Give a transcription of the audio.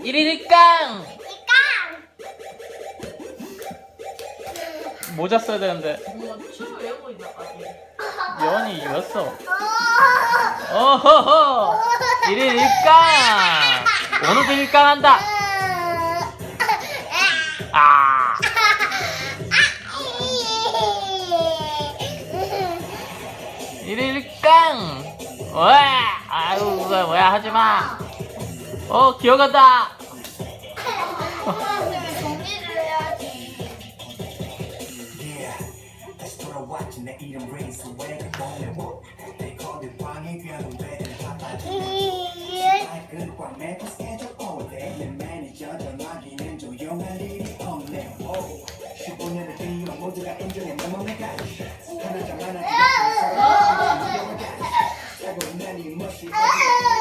1일 깡! 이깡. 모자 써야 되는데. 뭐 춤을 외우고 있나 봐지. 연이 이겼어. 어. 어허허! 1일 1깡! 오늘도 1깡 한다. 아! 1일 1깡! 와 아유 뭐야, 뭐야 하지마 어 귀여웠다. 아, 아, 아.